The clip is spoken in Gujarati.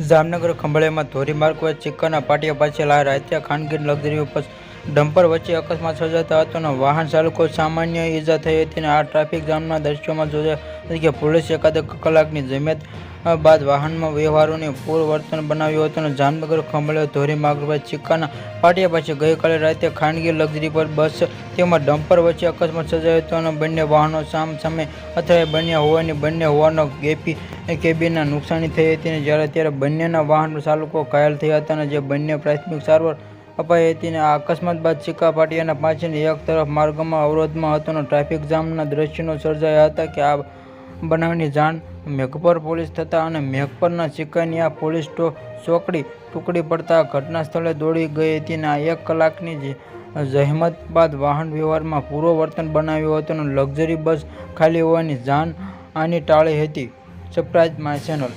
જામનગર ખંભાળિયામાં ધોરીમાર્ગ વચ્ચે ચિકનના પાટિયા પાસે લા રાત્રે ખાનગી લક્ઝરી બસ ડમ્પર વચ્ચે અકસ્માત સર્જાતા હતા વાહન ચાલકો સામાન્ય ઈજા થઈ હતી અને આ ટ્રાફિક જામના દ્રશ્યોમાં જોયા કે પોલીસે એકાદ કલાકની જમેત બાદ વાહનમાં વ્યવહારોને પૂર્વવર્તન બનાવ્યું હતું અને જામનગર, ખંભાળિયા ધોરીમાર્ગ વચ્ચે ચિક્કાના પાટિયા પાસે ગઈકાલે રાતે ખાનગી લક્ઝરી પર બસ તેમાં ડમ્પર વચ્ચે અકસ્માત સર્જાયો હતો અને બંને વાહનો સામ સામે અથડાઈ બન્યા હોવાની બંને હોવાનો ગેપી કેબીના નુકસાની થઈ હતી અને જ્યારે ત્યારે બંનેના વાહન ચાલકો ઘાયલ થયા હતા અને જે બંને પ્રાથમિક સારવાર અપાઈ હતી અને અકસ્માત બાદ સિક્કા પાટિયાના પાછળની એક તરફ માર્ગમાં અવરોધમાં હતો અને ટ્રાફિક જામના દ્રશ્યો સર્જાયા હતા કે આ બનાવની જાણ મેઘપર પોલીસ થતાં અને મેઘપરના સિક્કાની આ પોલીસ ચોકડી ટુકડી પડતા ઘટના સ્થળે દોડી ગઈ હતી અને આ એક કલાકની જે જહેમત બાદ વાહન વ્યવહારમાં પૂરો વર્તન બનાવ્યું હતું અને લક્ઝરી બસ ખાલી હોવાની જાણ આની ટાળી હતી. Surprise my channel.